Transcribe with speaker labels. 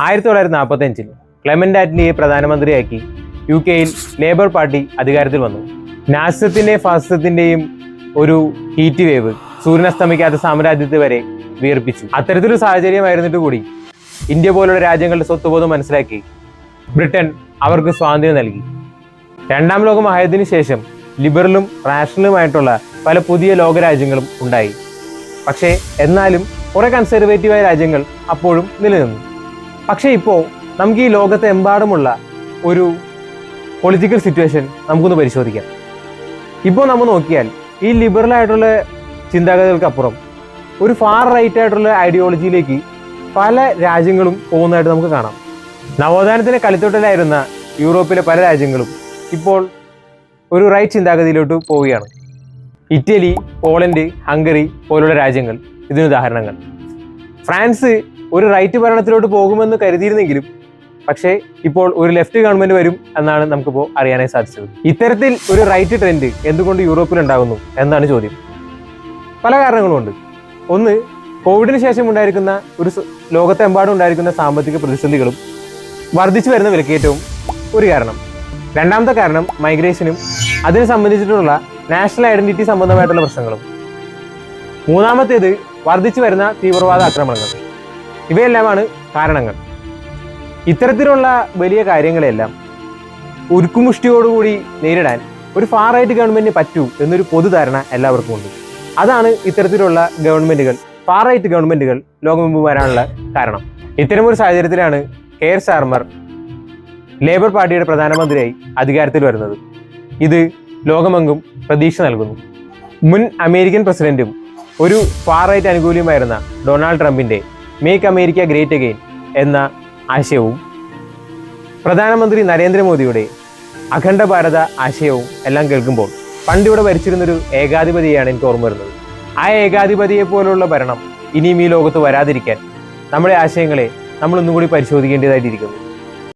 Speaker 1: ആയിരത്തി തൊള്ളായിരത്തി നാൽപ്പത്തി അഞ്ചിൽ ക്ലെമന്റ് ആറ്റ്ലിയെ പ്രധാനമന്ത്രിയാക്കി യു കെയിൽ ലേബർ പാർട്ടി അധികാരത്തിൽ വന്നു. നാസിസത്തിന്റെയും ഫാസത്തിന്റെയും ഒരു ഹീറ്റ് വേവ് സൂര്യനസ്തമിക്കാത്ത സാമ്രാജ്യത്തെ വരെ വിയർപ്പിച്ചു അത്തരത്തിലൊരു സാഹചര്യമായിരുന്നിട്ട് കൂടി ഇന്ത്യ പോലുള്ള രാജ്യങ്ങളുടെ സ്വത്തുബോധം മനസ്സിലാക്കി ബ്രിട്ടൻ അവർക്ക് സ്വാതന്ത്ര്യം നൽകി. രണ്ടാം ലോക മഹായുദ്ധത്തിന് ശേഷം ലിബറലും റാഷണലുമായിട്ടുള്ള പല പുതിയ ലോകരാജ്യങ്ങളും ഉണ്ടായി. പക്ഷേ എന്നാലും കുറെ കൺസർവേറ്റീവായ രാജ്യങ്ങൾ അപ്പോഴും നിലനിന്നു. പക്ഷേ ഇപ്പോൾ നമുക്ക് ഈ ലോകത്തെമ്പാടുമുള്ള ഒരു പൊളിറ്റിക്കൽ സിറ്റുവേഷൻ നമുക്കൊന്ന് പരിശോധിക്കാം. ഇപ്പോൾ നമ്മൾ നോക്കിയാൽ ഈ ലിബറൽ ആയിട്ടുള്ള ചിന്താഗതികൾക്കപ്പുറം ഒരു ഫാർ റൈറ്റ് ആയിട്ടുള്ള ഐഡിയോളജിയിലേക്ക് പല രാജ്യങ്ങളും പോകുന്നതായിട്ട് നമുക്ക് കാണാം. നവോത്ഥാനത്തിന് കളിത്തൊട്ടിലായിരുന്ന യൂറോപ്പിലെ പല രാജ്യങ്ങളും ഇപ്പോൾ ഒരു റൈറ്റ് ചിന്താഗതിയിലോട്ട് പോവുകയാണ്. ഇറ്റലി പോളണ്ട് ഹംഗറി പോലുള്ള രാജ്യങ്ങൾ ഇതിന് ഉദാഹരണങ്ങൾ. ഫ്രാൻസ് ഒരു റൈറ്റ് ഭരണത്തിലോട്ട് പോകുമെന്ന് കരുതിയിരുന്നെങ്കിലും പക്ഷേ ഇപ്പോൾ ഒരു ലെഫ്റ്റ് ഗവൺമെന്റ് വരും എന്നാണ് നമുക്കിപ്പോൾ അറിയാനായി സാധിച്ചത്. ഇത്തരത്തിൽ ഒരു റൈറ്റ് ട്രെൻഡ് എന്തുകൊണ്ട് യൂറോപ്പിൽ ഉണ്ടാകുന്നു എന്നാണ് ചോദ്യം. പല കാരണങ്ങളുമുണ്ട് ഒന്ന് കോവിഡിന് ശേഷം ഉണ്ടായിരിക്കുന്ന ഒരു ലോകത്തെമ്പാടും ഉണ്ടായിരിക്കുന്ന സാമ്പത്തിക പ്രതിസന്ധികളും വർദ്ധിച്ചു വരുന്ന വിലക്കയറ്റവും ഒരു കാരണം. രണ്ടാമത്തെ കാരണം മൈഗ്രേഷനും അതിനെ സംബന്ധിച്ചിട്ടുള്ള നാഷണൽ ഐഡന്റിറ്റി സംബന്ധമായിട്ടുള്ള പ്രശ്നങ്ങളും. മൂന്നാമത്തേത് വർദ്ധിച്ചു വരുന്ന തീവ്രവാദ ആക്രമണങ്ങൾ. ഇവയെല്ലാമാണ് കാരണങ്ങൾ. ഇത്തരത്തിലുള്ള വലിയ കാര്യങ്ങളെല്ലാം ഉരുക്കുമുഷ്ടിയോടുകൂടി നേരിടാൻ ഒരു ഫാർ റൈറ്റ് ഗവൺമെന്റിന് പറ്റൂ എന്നൊരു പൊതുധാരണ എല്ലാവർക്കും ഉണ്ട് അതാണ് ഇത്തരത്തിലുള്ള ഗവൺമെന്റുകൾ ഫാർ റൈറ്റ് ഗവൺമെന്റുകൾ ലോകമെമ്പ് വരാനുള്ള കാരണം. ഇത്തരമൊരു സാഹചര്യത്തിലാണ് കെ എസ് ആർമർ ലേബർ പാർട്ടിയുടെ പ്രധാനമന്ത്രിയായി അധികാരത്തിൽ വരുന്നത്. ഇത് ലോകമെങ്കും പ്രതീക്ഷ നൽകുന്നു. മുൻ അമേരിക്കൻ പ്രസിഡന്റും ഒരു ഫാർ റൈറ്റ് അനുകൂലിയുമായിരുന്ന ഡൊണാൾഡ് ട്രംപിന്റെ മേക്ക് അമേരിക്ക ഗ്രേറ്റ് അഗെയിൻ എന്ന ആശയവും പ്രധാനമന്ത്രി നരേന്ദ്രമോദിയുടെ അഖണ്ഡ ഭാരത ആശയവും എല്ലാം കേൾക്കുമ്പോൾ പണ്ടിവിടെ ഭരിച്ചിരുന്നൊരു ഏകാധിപതിയാണ് എനിക്ക് ഓർമ്മ വരുന്നത്. ആ ഏകാധിപതിയെ പോലുള്ള ഭരണം ഇനിയും ഈ ലോകത്ത് വരാതിരിക്കാൻ നമ്മുടെ ആശയങ്ങളെ നമ്മൾ ഒന്നുകൂടി പരിശോധിക്കേണ്ടതായിട്ടിരിക്കുന്നു.